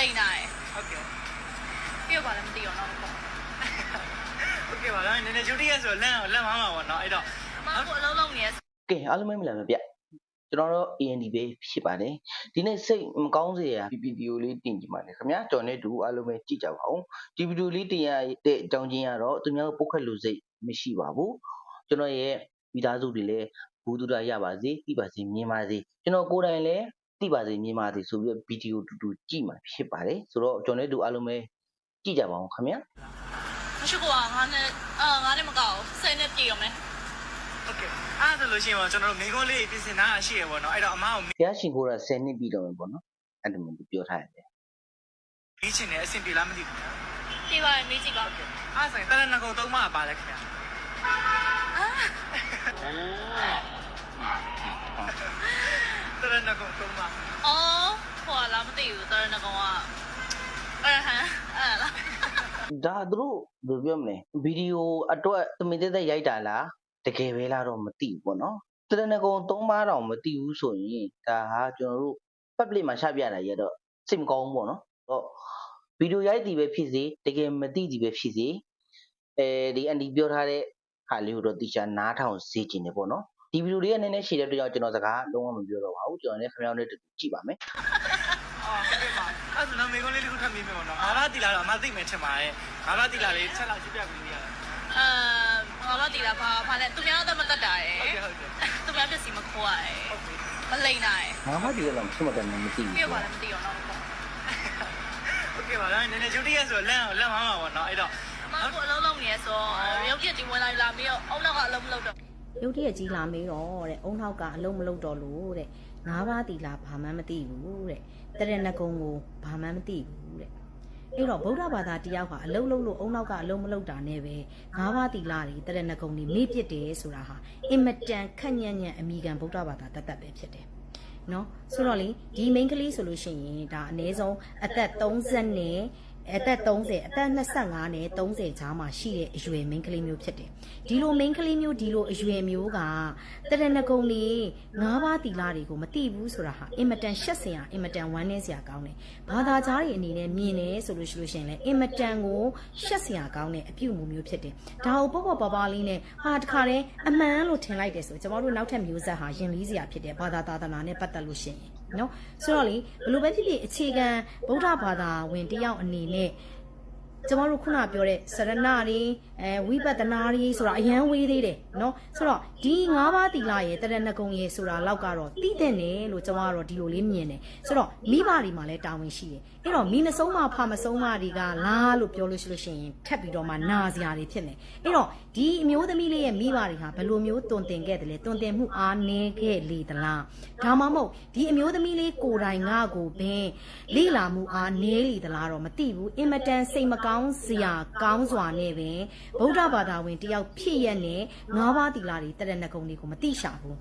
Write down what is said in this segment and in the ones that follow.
လိန်တာရယ်ဟုတ်ကဲ့ပြီးတော့ပါလည်းမသိအောင်တော့ပေါ့ဟုတ်ကဲ့ပါဒါနည်းနည်းဂျူတီရဲ့ဆိုလန့်အောင်လန့်မှာမှာပေါ့နော်အဲ့တော့အမကအလုံးလုံးနေရကဲအားလုံးပဲမလားမပြကျွန်တော်တို့ AND ပဲဖြစ်ပါတယ်ဒီနေ့စိတ်မကောင်းစေရ PPTO လေးတင်ကြည့်ပါနဲ့ခင်ဗျာကျွန်တော်နဲ့တူအားလုံးပဲကြည့်ကြပါဦးဒီဗီဒီယိုလေးတင်ရတဲ့အကြောင်းချင်းကတော့သူများပုတ်ခတ်လို့စိတ်မရှိပါဘူးကျွန်တော်ရဲ့မိသားစုတွေလည်းဘူးတူတာရပါစေသိပါစေမြင်ပါစေကျွန်တော်ကိုယ်တိုင်လည်း သိပါစေမြင်ပါစေဆိုပြီးဗီဒီယိုတူတူကြည့်မှာဖြစ်ပါတယ်ဆိုတော့ကျွန်တော်နဲ့တူအားလုံးပဲကြည့်ကြပါဦးခင်ဗျာမရှိကွာငါနဲ့အာငါနဲ့မကောက်စိတ်နဲ့ပြေရောမယ်ဟုတ်ကဲ့အဲ့ဒါဆိုလို့ရှိရင်ပေါ့ကျွန်တော်တို့မိကုန်းလေးပြင်ဆင်တာရှိရပေါ့နော်အဲ့တော့အမကိုဘုရားရှင်ကိုယ်က10နှစ်ပြီးတော့မယ်ပေါ့နော်အဲ့ဒါမျိုးပြောထားရတယ်မေးချင်တယ်အဆင်ပြေလားမသိဘူးခင်ဗျာပြေပါရင်မေးကြည့်ပါအဲ့ဒါဆိုရင်တရဏဂုံသုံးမပါလဲခင်ဗျာ တရဏဂုံသုံးမအော်ဟိုလားမသိဘူးတော်ရငကောင်ကအဲ့ဟန်အဲ့လားဒါသူတို့ဘယ်လိုပြောမလဲဗီဒီယိုအတွက်သမင်သက်သက်ရိုက်တာလားတကယ်ပဲလားတော့မသိဘူးပေါ့နော်တရဏဂုံသုံးပါးတောင်မသိဘူးဆိုရင်ဒါဟာကျွန်တော်တို့ public မှာချပြတာရတော့စိတ်မကောင်းဘူးပေါ့နော်တော့ဗီဒီယိုရိုက်တည်ပဲဖြစ်စေတကယ်မသိတည်ပဲဖြစ်စေအဲဒီအန်ဒီပြောထားတဲ့ဟာလေးကိုတော့တိကျနားထောင်စေချင်တယ်ပေါ့နော် ဒီဗီဒီယိုလေးကနည်းနည်းရှည်တဲ့အတွက်ကြောင့်ကျွန်တော်စကားလုံးဝမပြောတော့ပါဘူးကျွန်တော်လည်းခင်ဗျားတို့နဲ့တူကြည့်ပါမယ်အော်ဟုတ်ကဲ့ပါအဲ့ဒါဆိုတော့မိကုန်းလေးတစ်ခုထပ်မေးမယ်ပေါ့နော်ငါးလားတီလာတော့အမသိမယ်ထင်ပါတယ်ငါးလားတီလာလေးချက်လောက်ရှင်းပြပေးလို့ရတယ်အာငါတော့တီလာပါဘာလဲသူများတော့မတတ်တာရယ်ဟုတ်ကဲ့ဟုတ်ကဲ့သူများပစ္စည်းမခိုးရယ်ဟုတ်ကဲ့မလိန်တာရယ်ငါမှဒီလိုမှမတတ်နိုင်မသိဘူးပြီးတော့ပါလည်းမသိအောင်တော့ပေါ့ဟုတ်ကဲ့ပါဒါနည်းနည်းဂျူတီရဲ့ဆိုလန့်အောင်လန့်မှာမှာပေါ့နော်အဲ့တော့အမကအလုံးလုံးနေရဆိုရုပ်ပြဒီဝင်လာလာပြီးတော့အုံနောက်ကအလုံးမလုပ်တော့ ရုတ်တရက်ကြီးလာမေးတော့တဲ့အုံနောက်ကအလုံးမလုံးတော့လို့တဲ့ငါးပါးတီလာဘာမှမသိဘူးတဲ့တရဏဂုံကိုဘာမှမသိဘူးတဲ့အဲ့တော့ဗုဒ္ဓဘာသာတရားကအလုံးလုံးလို့အုံနောက်ကအလုံးမလုံးတာနဲ့ပဲငါးပါးတီလာတွေတရဏဂုံတွေမေ့ပစ်တယ်ဆိုတာဟာအင်မတန်ခက်ညံ့ညံ့အမိခံဗုဒ္ဓဘာသာတတ်တတ်ပဲဖြစ်တယ်နော်ဆိုတော့လေဒီ main ကလေးဆိုလို့ရှိရင်ဒါအနည်းဆုံးအသက်30နဲ့ အသက်30အသက်25နဲ့30ကြားမှာရှိတဲ့အရွယ် main ကလေးမျိုးဖြစ်တယ်ဒီလို main ကလေးမျိုးဒီလိုအရွယ်မျိုးကတရဏဂုံလေး၅ပါးတီလာတွေကိုမသိဘူးဆိုတာဟာအင်မတန်ရှက်စရာအင်မတန်ဝမ်းနည်းစရာကောင်းတယ်ဘာသာကြားတွေအနေနဲ့မြင်တယ်ဆိုလို့ရှိလို့ရှိရင်လည်းအင်မတန်ကိုရှက်စရာကောင်းတဲ့အပြုအမူမျိုးဖြစ်တယ်ဒါကိုပေါ့ပေါ့ပါပါလေးနဲ့ဟာတခါတည်းအမှန်လို့ထင်လိုက်တယ်ဆိုကျမတို့နောက်ထပ်မျိုးဆက်ဟာယဉ်လီးစရာဖြစ်တယ်ဘာသာသာသနာနဲ့ပတ်သက်လို့ရှိရင် နော်ဆိုတော့လေဘယ်လိုပဲဖြစ်ဖြစ်အခြေခံဗုဒ္ဓဘာသာဝင်တယောက်အနေနဲ့ ကျမတို့ခုနပြောတဲ့စရဏတွေအဲဝိပဿနာတွေဆိုတာအရန်ဝေးသေးတယ်เนาะဆိုတော့ဒီ၅ပါးသီလရဲ့တရဏဂုံရဲ့ဆိုတာလောက်ကတော့တည်တဲ့တယ်လို့ကျမကတော့ဒီလိုလေးမြင်တယ်ဆိုတော့မိဘတွေမှာလည်းတာဝန်ရှိတယ်အဲ့တော့မိမဆုံးမဖမဆုံးမတွေကလားလို့ပြောလို့ရှိလို့ရှိရင်ထပ်ပြီးတော့မှနာစရာတွေဖြစ်နေအဲ့တော့ဒီအမျိုးသမီးလေးရဲ့မိဘတွေဟာဘယ်လိုမျိုးတုံတင်ခဲ့တယ်လဲတုံတင်မှုအားနည်းခဲ့လေသလားဒါမှမဟုတ်ဒီအမျိုးသမီးလေးကိုယ်တိုင်ငါကိုပင်လိလာမှုအားနည်းလေသလားတော့မသိဘူးအင်မတန်စိတ်မကောင်း င်းစရာကောင်းစွာနဲ့ပင်ဗုဒ္ဓဘာသာဝင်တယောက်ဖြစ်ရက်နဲ့ငါးပါးသီလတွေတရဏဂုံတွေကိုမသိရှာဘူး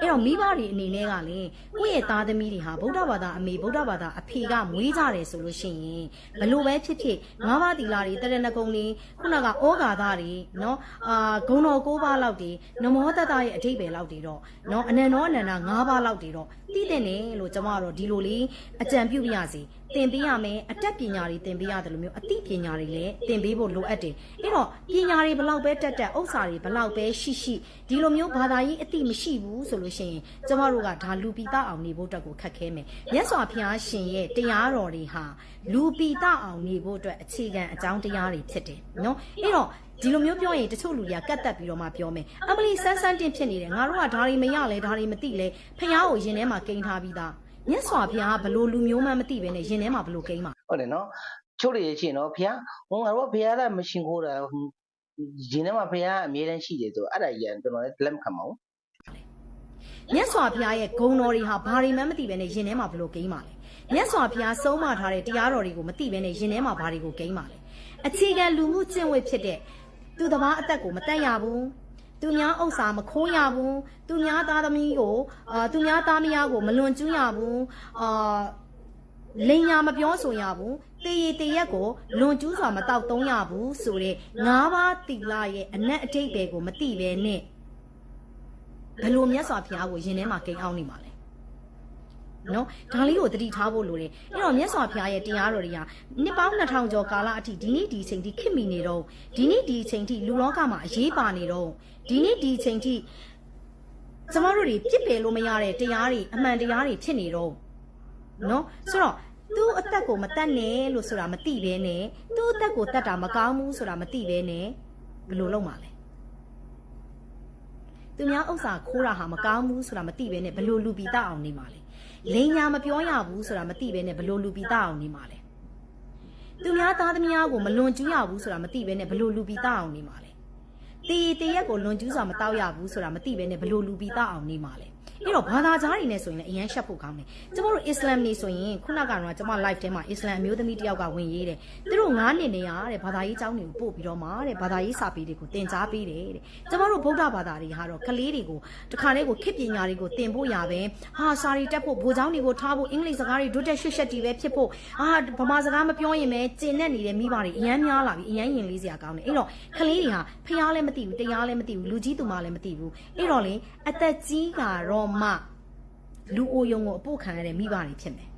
အဲ့တော့မိဘတွေအနေနဲ့ကလည်းကိုယ့်ရဲ့သားသမီးတွေဟာဗုဒ္ဓဘာသာအမေဗုဒ္ဓဘာသာအဖေကမွေးကြတယ်ဆိုလို့ရှိရင်ဘလို့ပဲဖြစ်ဖြစ်ငါးပါးသီလတွေတရဏဂုံတွေခုနကဩဃာသတွေနော်အာဂုံတော်၉ပါးလောက်တွေနမောတတရဲ့အထိပ္ပယ်လောက်တွေတော့နော်အနန္တောအနန္တ၅ပါးလောက်တွေတော့တည်တဲ့တယ်လို့ကျွန်မကတော့ဒီလိုလေးအကြံပြုပြရစီ သင်ပေးရမယ်အတတ်ပညာတွေသင်ပေးရတယ်လို့မျိုးအသိပညာတွေလည်းသင်ပေးဖို့လိုအပ်တယ်အဲ့တော့ပညာတွေဘလောက်ပဲတက်တက်ဥစ္စာတွေဘလောက်ပဲရှိရှိဒီလိုမျိုးဘာသာရေးအသိမရှိဘူးဆိုလို့ရှိရင်ကျမတို့ကဒါလူပိတအောင်နေဖို့အတွက်ကိုခက်ခဲမယ်မြတ်စွာဘုရားရှင်ရဲ့တရားတော်တွေဟာလူပိတအောင်နေဖို့အတွက်အခြေခံအကြောင်းတရားတွေဖြစ်တယ်နော်အဲ့တော့ဒီလိုမျိုးပြောရင်တချို့လူတွေကကတ်တက်ပြီးတော့မှပြောမယ်အမလီဆန်းဆန်းတင်ဖြစ်နေတယ်ငါတို့ကဒါတွေမရလဲဒါတွေမသိလဲဖះကိုရင်ထဲမှာကိန်းထားပြီးသား မြတ်စွာဘုရားကဘလို့လူမျိုးမှမသိပဲနဲ့ရင်ထဲမှာဘလို့ကိန်းမှာဟုတ်တယ်နော်ချို့တွေရဲ့ချင်းနော်ဖះဟိုငါတို့ကဖះကမရှင်ခိုးတာဟိုဂျင်းထဲမှာဖះကအမြဲတမ်းရှိတယ်ဆိုအဲ့ဒါကြီးကကျွန်တော်လည်းလက်မခံပါဘူးမြတ်စွာဘုရားရဲ့ဂုဏ်တော်တွေဟာဘာတွေမှမသိပဲနဲ့ရင်ထဲမှာဘလို့ကိန်းပါလဲမြတ်စွာဘုရားဆုံးမထားတဲ့တရားတော်တွေကိုမသိပဲနဲ့ရင်ထဲမှာဘာတွေကိုကိန်းပါလဲအခြေခံလူမှုကျင့်ဝတ်ဖြစ်တဲ့သူတစ်ပါးအသက်ကိုမတက်ရဘူး သူများဥစ္စာမခိုးရဘူးသူများသားသမီးကိုအာသူများသားမယားကိုမလွန်ကျူးရဘူးအာလိန်ညာမပြောဆိုရဘူးတေရီတေရက်ကိုလွန်ကျူးစွာမတောက်သုံးရဘူးဆိုတဲ့ငါးပါးတိလရဲ့အနက်အတိတ်တွေကိုမသိပဲနဲ့ဘယ်လိုမြတ်စွာဘုရားကိုယင်ထဲမှာကိန်းအောင်နေမှာလဲ နော်ဒါလေးကိုတတိထားဖို့လိုတယ်အဲ့တော့မြတ်စွာဘုရားရဲ့တရားတော်တွေကနှစ်ပေါင်း2000ကျော်ကာလအထိဒီနေ့ဒီအချိန်ထိခေတ်မီနေတော့ဒီနေ့ဒီအချိန်ထိလူလောကမှာအရေးပါနေတော့ဒီနေ့ဒီအချိန်ထိကျမတို့တွေပြစ်ပယ်လို့မရတဲ့တရားတွေအမှန်တရားတွေဖြစ်နေတော့နော်ဆိုတော့သူ့အသက်ကိုမတတ်နဲ့လို့ဆိုတာမသိဘဲနဲ့သူ့အသက်ကိုတတ်တာမကောင်းဘူးဆိုတာမသိဘဲနဲ့ဘယ်လိုလုပ်မှာလဲ သူများဥစ္စာခိုးတာဟာမကောင်းဘူးဆိုတာမသိဘဲနဲ့ဘယ်လိုလူပီတအောင်နေမှာလဲလိန်ညာမပြောရဘူးဆိုတာမသိဘဲနဲ့ဘယ်လိုလူပီတအောင်နေမှာလဲသူများသားသမီးကိုမလွန်ကျူးရဘူးဆိုတာမသိဘဲနဲ့ဘယ်လိုလူပီတအောင်နေမှာလဲတေးတေးရက်ကိုလွန်ကျူးစွာမတောက်ရဘူးဆိုတာမသိဘဲနဲ့ဘယ်လိုလူပီတအောင်နေမှာလဲ အဲ့တော့ဘာသာကြားတွေနဲ့ဆိုရင်လည်းအရန်ရှက်ဖို့ကောင်းတယ်ကျမတို့အစ္စလမ်နေဆိုရင်ခုနကတော့ကျမ live ထဲမှာအစ္စလမ်အမျိုးသမီးတစ်ယောက်ကဝင်ရေးတယ်သူတို့9နှစ်နေရတဲ့ဘာသာရေးကျောင်းတွေကိုပို့ပြီးတော့မှတဲ့ဘာသာရေးစာပေတွေကိုသင်ကြားပေးတယ်တဲ့ကျမတို့ဗုဒ္ဓဘာသာတွေဟာတော့ကလေးတွေကိုတခါလေးကိုခေတ်ပညာတွေကိုသင်ဖို့ရပဲဟာစာရီတက်ဖို့ဘိုးเจ้าတွေကိုထားဖို့အင်္ဂလိပ်စကားတွေဒုတက်ရှစ်ရှက်တီပဲဖြစ်ဖို့အာဗမာစကားမပြောရင်ပဲကျင်နဲ့နေတဲ့မိဘတွေအရန်များလာပြီအရန်ရင်လေးစရာကောင်းတယ်အဲ့တော့ကလေးတွေဟာဖျားလည်းမသိဘူးတရားလည်းမသိဘူးလူကြီးသူမလည်းမသိဘူးအဲ့တော့လေအသက်ကြီးကတော့ မှလူအိုယုံကိုအပို့ခံရတဲ့မိဘတွေဖြစ်မယ်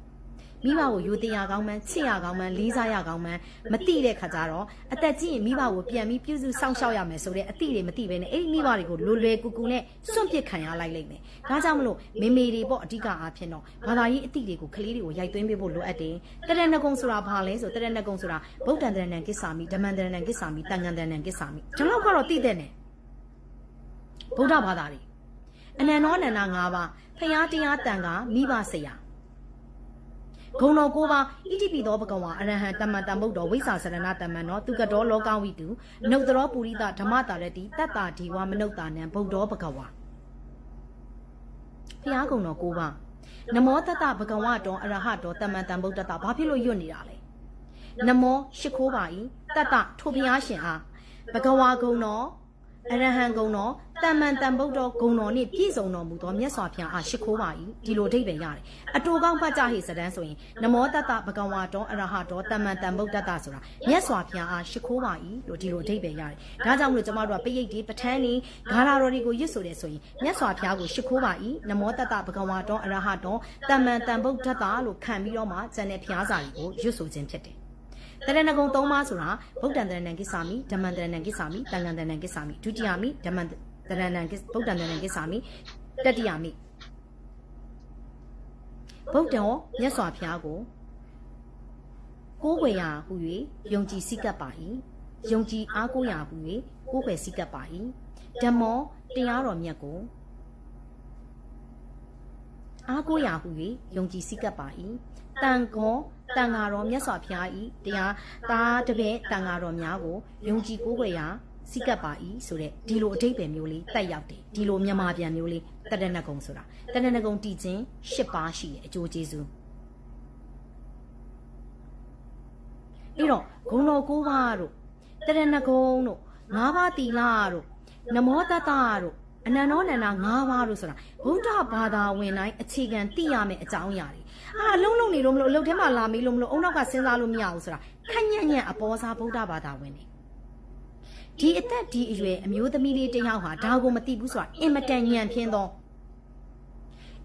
မိဘကိုယူတရားကောင်းမှန်းချစ်ရကောင်းမှန်းလေးစားရကောင်းမှန်းမတိတဲ့ခါကျတော့အသက်ကြီးရင်မိဘကိုပြန်ပြီးပြုစုစောင့်ရှောက်ရမယ်ဆိုတဲ့အတိတွေမတိပဲနဲ့အဲ့ဒီမိဘတွေကိုလွယ်လွယ်ကူကူနဲ့စွန့်ပစ်ခံရလိုက်လိမ့်မယ်။ဒါကြောင့်မလို့မေမေတွေပေါ့အဓိကအားဖြင့်တော့ဘာသာရေးအတိတွေကိုကလေးတွေကိုရိုက်သွင်းပေးဖို့လိုအပ်တယ်။တရဏဂုံဆိုတာဘာလဲဆိုတရဏဂုံဆိုတာဗုဒ္ဓံတရဏံကိစ္ဆာမိဓမ္မံတရဏံကိစ္ဆာမိတန်ငံတရဏံကိစ္ဆာမိဒီလောက်ကတော့သိတဲ့နဲ့ဗုဒ္ဓဘာသာတွေ အနန္တောအနန္တ၅ပါးဖရာတရားတန်ကမိဘဆရာဂုံတော်ကိုပါဣတိပိသောဘဂဝါအရဟံတမ္မတံဗုဒ္ဓဝိဇ္ဇာစရဏတမ္မနောသူကတော်လောကဝိတုနုတ်တော်ပုရိသဓမ္မတာရတိတတ္တာဒီဝမနုဿာနံဗုဒ္ဓောဘဂဝါဖရာဂုံတော်ကိုပါနမောတတ္တဘဂဝါတော်အရဟတော်တမ္မတံဗုဒ္ဓတာဘာဖြစ်လို့ယွတ်နေတာလဲနမောရှိခိုးပါ၏တတ္တထိုဖရာရှင်အားဘဂဝါဂုံတော် အရဟံဂုံတော်တမ္မန်တန်ဗုဒ္ဓဂုံတော်နှင့်ပြည့်စုံတော်မူသောမြတ်စွာဘုရားအားရှိခိုးပါ၏ဒီလိုအဓိပ္ပာယ်ရတယ်အတူကောင်းပတ်ကြဟိစတန်းဆိုရင်နမောတတ္တဘဂဝါတော်အရဟတော်တမ္မန်တန်ဗုဒ္ဓတဆိုတာမြတ်စွာဘုရားအားရှိခိုးပါ၏လို့ဒီလိုအဓိပ္ပာယ်ရတယ်ဒါကြောင့်မလို့ကျမတို့ကပိယိတ်ဒီပဋ္ဌာန်းဒီဂါရာတော်တွေကိုရွတ်ဆိုတယ်ဆိုရင်မြတ်စွာဘုရားကိုရှိခိုးပါ၏နမောတတ္တဘဂဝါတော်အရဟတော်တမ္မန်တန်ဗုဒ္ဓတလို့ခံပြီးတော့မှကျန်တဲ့ဘုရားစာတွေကိုရွတ်ဆိုခြင်းဖြစ်တယ် တရဏဂုံ၃ပါးဆိုတာဗုဒ္ဓံတရဏံကိစ္ဆာမိဓမ္မံတရဏံကိစ္ဆာမိတန်ဃံတရဏံကိစ္ဆာမိဒုတိယမိဓမ္မံတရဏံကိဗုဒ္ဓံတရဏံကိစ္ဆာမိတတိယမိဗုဒ္ဓောမြတ်စွာဘုရားကိုကိုးကွယ်ရာဟူ၍ယုံကြည်စိတ်ကပ်ပါ၏ယုံကြည်အားကိုးရာဟူ၍ကိုးကွယ်စိတ်ကပ်ပါ၏ဓမ္မောတရားတော်မြတ်ကို အားကိုးရာဟူ၍ယုံကြည်စိတ်ကပ်ပါ၏တန်ကောတန်ဃာတော်မြတ်စွာဘုရား၏တရားသားတပည့်တန်ဃာတော်များကိုယုံကြည်ကိုးကွယ်ရာစိတ်ကပ်ပါ၏ဆိုတဲ့ဒီလိုအဓိပ္ပာယ်မျိုးလေးတက်ရောက်တယ်ဒီလိုမြန်မာပြန်မျိုးလေးတရဏဂုံဆိုတာတရဏဂုံတည်ခြင်း၈ပါးရှိတယ်အကျိုးကျေးဇူးအဲ့တော့ဂုံတော်၉ပါးတို့တရဏဂုံတို့၅ပါးတီလာတို့နမောတတတို့ အနန္တောနန္ဒ၅ပါးလို့ဆိုတာဗုဒ္ဓဘာသာဝင်တိုင်းအခြေခံသိရမယ့်အကြောင်းအရာတွေအာအလုံးလုံးနေလို့မလို့အလုပ်ထဲမှာလာမေးလို့မလို့အုံနောက်ကစဉ်းစားလို့မရဘူးဆိုတာခက်ညံ့ညံ့အပေါ်စားဗုဒ္ဓဘာသာဝင်တွေဒီအသက်ဒီအရွယ်အမျိုးသမီးလေးတစ်ယောက်ဟာဒါကိုမသိဘူးဆိုတာအင်မတန်ညံ့ဖျင်းသော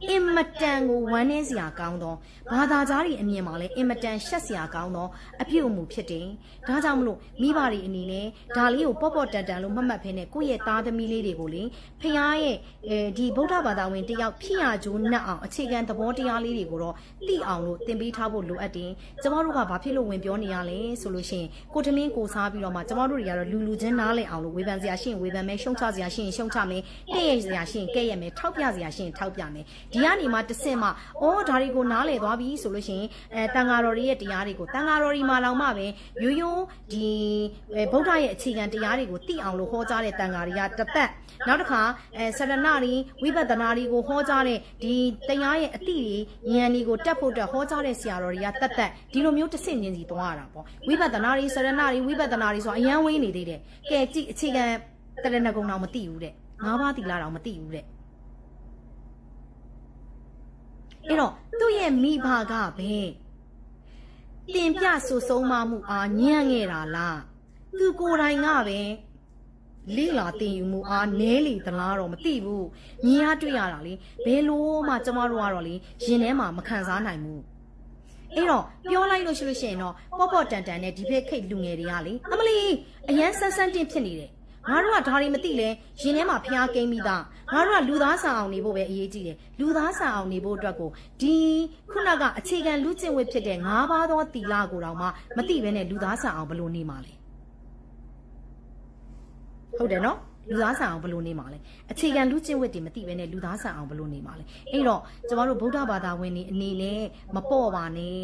အင်မတန်ကိုဝမ်းနည်းစရာကောင်းသောဘာသာကြားတွေအမြင်မှာလည်းအင်မတန်ရှက်စရာကောင်းသောအပြုအမူဖြစ်တယ်။ဒါကြောင့်မလို့မိဘတွေအနေနဲ့ဒါလေးကိုပေါ့ပေါ့တန်တန်လို့မှတ်မှတ်ဖဲနဲ့ကိုယ့်ရဲ့သားသမီးလေးတွေကိုလေဖခင်ရဲ့အဲဒီဗုဒ္ဓဘာသာဝင်တယောက်ဖြစ်ရကြိုးနှက်အောင်အခြေခံသဘောတရားလေးတွေကိုတော့သိအောင်လို့သင်ပေးထားဖို့လိုအပ်တယ်။ကျမတို့ကဘာဖြစ်လို့ဝင်ပြောနေရလဲဆိုလို့ရှိရင်ကိုထမင်းကိုစားပြီးတော့မှကျမတို့တွေကတော့လူလူချင်းနားလည်အောင်လို့ဝေဖန်စရာရှိရင်ဝေဖန်မယ်ရှုံချစရာရှိရင်ရှုံချမယ်ကဲ့ရဲ့စရာရှိရင်ကဲ့ရဲ့မယ်ထောက်ပြစရာရှိရင်ထောက်ပြမယ်ဒီကနေမှတဆင့်မှအော်ဒါတွေကိုနားလည်သွားပြီဆိုလို့ရှိရင်အဲတန်ဃာတော်တွေရဲ့တရားတွေကိုတန်ဃာတော်တွေမှာလောင်မှပဲရိုးရိုးဒီအဲဗုဒ္ဓရဲ့အခြေခံတရားတွေကိုသိအောင်လို့ဟောကြားတဲ့တန်ဃာတွေကတသက်နောက်တစ်ခါအဲဆရဏတွေဝိပဿနာတွေကိုဟောကြားတဲ့ဒီတရားရဲ့အတိတွေဉာဏ်တွေကိုတက်ဖို့အတွက်ဟောကြားတဲ့ဆရာတော်တွေကတသက်ဒီလိုမျိုးတစ်ဆင့်ချင်းစီသွားရတာပေါ့ဝိပဿနာတွေဆရဏတွေဝိပဿနာတွေဆိုအရန်ဝေးနေသေးတယ်ကဲကြည့်အခြေခံတရဏဂုံတော့မသိဘူးတဲ့ငါးပါးသီလတော့မသိဘူးတဲ့ အဲ့တော့သူ့ရဲ့မိဘကပဲတင်ပြဆူဆုံးမမှုအားညံ့ခဲ့တာလားသူကိုယ်တိုင်ကပဲလိလာတင်ယူမှုအားနဲလေသလားတော့မသိဘူးမြင်ရတွေ့ရတာလေဘယ်လို့မှကျမတို့ကတော့လေရင်ထဲမှာမခံစားနိုင်ဘူးအဲ့တော့ပြောလိုက်လို့ရှိလို့ရှိရင်တော့ပေါ့ပေါ့တန်တန်နဲ့ဒီဘက်ခိတ်လူငယ်တွေကလေအမလီအရန်ဆန်းဆန်းတင်းဖြစ်နေတယ် ငါတို့ကဒါတွေမသိလဲရင်ထဲမှာဖျားကိန်းပြီးသားငါတို့ကလူသားဆန်အောင်နေဖို့ပဲအရေးကြီးတယ်လူသားဆန်အောင်နေဖို့အတွက်ကိုဒီခုနကအခြေခံလူကျင့်ဝတ်ဖြစ်တဲ့၅ပါးသောတီလာကိုတောင်မှမသိဘဲနဲ့လူသားဆန်အောင်ဘယ်လိုနေမှာလဲဟုတ်တယ်နော်လူသားဆန်အောင်ဘယ်လိုနေမှာလဲအခြေခံလူချင်းဝတ်တွေမသိဘဲနဲ့လူသားဆန်အောင်ဘယ်လိုနေမှာလဲအဲ့တော့ကျမတို့ဗုဒ္ဓဘာသာဝင်တွေအနေနဲ့မပေါ့ပါနဲ့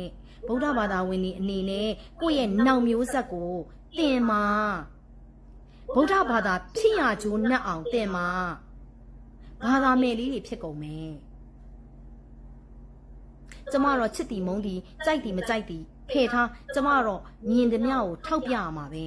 ဗုဒ္ဓဘာသာဝင်တွေအနေနဲ့ကိုယ့်ရဲ့နောက်မျိုးဆက်ကိုတင်မာ ဗုဒ္ဓဘာသာဖြစ်ရကြိုးနှက်အောင်တင်မာဘာသာမယ်လေးတွေဖြစ်ကုန်မယ်ကျမတော့ချစ်တီမုန်းတီကြိုက်တီမကြိုက်တီဖယ်ထားကျမတော့မြင်သည်မျှကိုထောက်ပြရမှာပဲ